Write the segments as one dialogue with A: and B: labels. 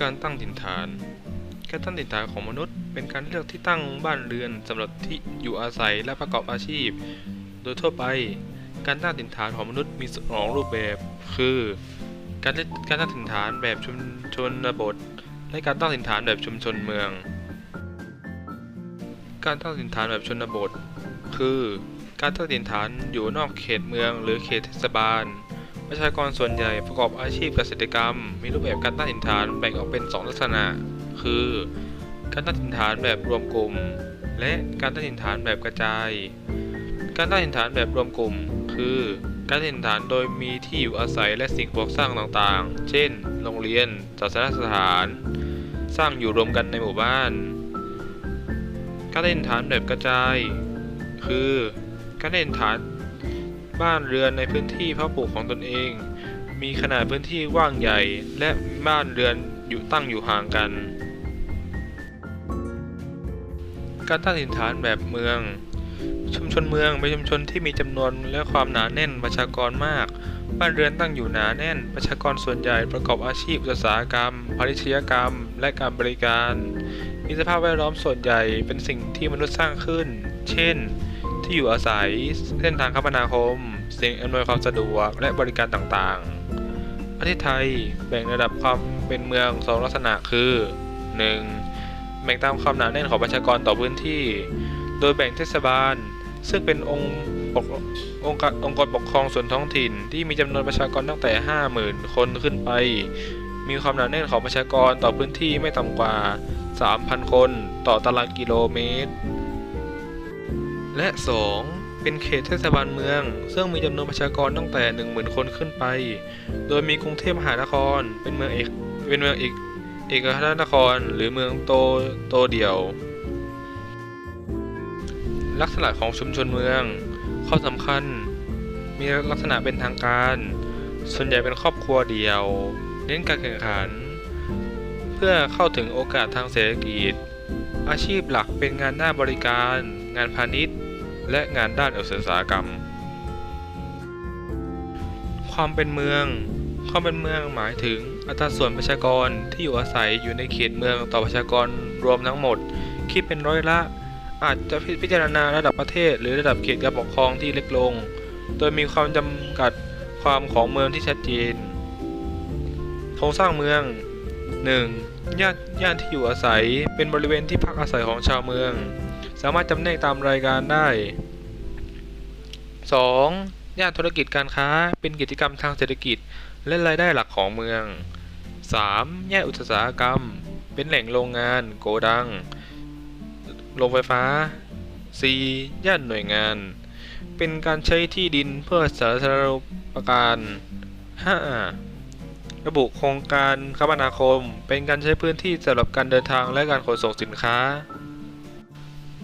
A: การตั้งถิ่นฐาน การตั้งถิ่นฐานของมนุษย์ เป็นการเลือกที่ตั้งบ้านเรือนสำหรับที่อยู่อาศัยและประกอบอาชีพ โดยทั่วไป การตั้งถิ่นฐานของมนุษย์มีสองรูปแบบ คือ การกการตั้งถิ่นฐานแบบชุมชนบท และการตั้งถิ่นฐานแบบชุมชนเมือง การตั้งถิ่นฐานแบบชนบท คือ การตั้งถิ่นฐานอยู่นอกเขตเมืองหรือเขตเทศบาล ประชากรส่วนใหญ่ประกอบอาชีพเกษตรกรรม มีรูปแบบการตั้งถิ่นฐานแบ่งออกเป็น 2 ลักษณะ คือ การตั้งถิ่นฐานแบบรวมกลุ่ม และการตั้งถิ่นฐานแบบกระจาย การตั้งถิ่นฐานแบบรวมกลุ่ม คือ การตั้งถิ่นฐานโดยมีที่อยู่อาศัยและสิ่งปลูกสร้างต่างๆ เช่น โรงเรียนศาสนสถาน สร้างอยู่รวมกันในหมู่บ้าน การตั้งถิ่นฐานแบบกระจาย คือ การตั้งถิ่นฐาน บ้านเรือนในพื้นที่เพาะปลูกของตนเอง มีขนาดพื้นที่กว้างใหญ่ และบ้านเรือนอยู่ตั้งอยู่ห่างกัน การตั้งถิ่นฐานแบบเมือง ชุมชนเมืองเป็นชุมชนที่มีจำนวนและความหนาแน่นประชากรมาก บ้านเรือนตั้งอยู่หนาแน่น ประชากรส่วนใหญ่ประกอบอาชีพอุตสาหกรรมพาณิชยกรรม และการบริการ มีสภาพแวดล้อมส่วนใหญ่เป็นสิ่งที่มนุษย์สร้างขึ้น เช่น ที่อยู่อาศัย เส้นทางคมนาคม สิ่งอำนวยความสะดวก และบริการต่างๆ ประเทศไทยแบ่งระดับความเป็นเมืองสองลักษณะคือ 1. แบ่งตามความหนาแน่นของประชากรต่อพื้นที่ โดยแบ่งเทศบาล ซึ่งเป็นองค์ปกองค์กรองค์กรปกครองส่วนท้องถิ่น ที่มีจำนวนประชากรตั้งแต่ 50,000 คนขึ้นไป มีความหนาแน่นของประชากรต่อพื้นที่ไม่ต่ำกว่า 3,000 คนต่อตารางกิโลเมตร และ 2. เป็นเขตเทศบาลเมือง ซึ่งมีจำนวนประชากรตั้งแต่ 10,000 คนขึ้นไป โดยมีกรุงเทพมหานครเป็นเมืองเอกเป็นเมืองเอกเอกราชนครหรือเมืองโตโตเดียว ลักษณะของชุมชนเมือง ข้อสำคัญ มีลักษณะเป็นทางการ ส่วนใหญ่เป็นครอบครัวเดียว เน้นการแข่งขัน เพื่อเข้าถึงโอกาสทางเศรษฐกิจ อาชีพหลักเป็นงานด้านบริการ งานพาณิชย์ และงานด้านอุตสาหกรรม ความเป็นเมือง ความเป็นเมืองหมายถึงอัตราส่วนประชากรที่อยู่อาศัยอยู่ในเขตเมืองต่อประชากรรวมทั้งหมด คิดเป็นร้อยละ อาจจะพิจารณาระดับประเทศ หรือระดับเขตการปกครองที่เล็กลง โดยมีความจำกัดความของเมืองที่ชัดเจน โครงสร้างเมือง 1. ย่านย่านที่อยู่อาศัยเป็นบริเวณที่พักอาศัยของชาวเมืองสามารถจำแนกตามรายการได้ 2. ย่านธุรกิจการค้าเป็นกิจกรรมทางเศรษฐกิจ และรายได้หลักของเมือง 3. ย่านอุตสาหกรรม เป็นแหล่งโรงงาน โกดัง โรงไฟฟ้า 4. ย่านหน่วยงาน เป็นการใช้ที่ดินเพื่อสาธารณูปการ 5. ระบุโครงการคมนาคม เป็นการใช้พื้นที่สำหรับการเดินทางและการขนส่งสินค้า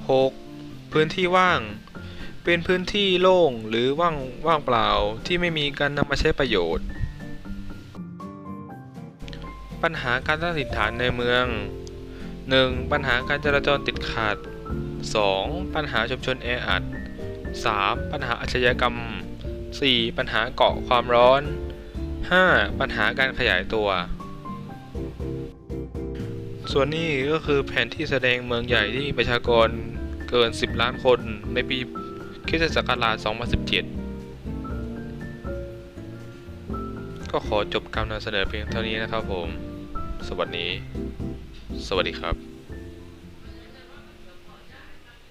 A: 6. พื้นที่ว่าง เป็นพื้นที่โล่งหรือว่างว่างเปล่าที่ไม่มีการนำมาใช้ประโยชน์ ปัญหาการตั้งถิ่นฐานในเมือง 1. ปัญหาการจราจรติดขัด 2. ปัญหาชุมชนแออัด 3. ปัญหาอาชญากรรม 4. ปัญหาเกาะความร้อน 5. ปัญหาการขยายตัว ส่วนนี้ก็คือแผนที่แสดงเมืองใหญ่ที่มีประชากร เกิน 10 ล้านคนในปีคริสตศักราช 2017 ก็ขอจบการนำเสนอเพียงเท่านี้นะครับผม สวัสดี สวัสดีครับ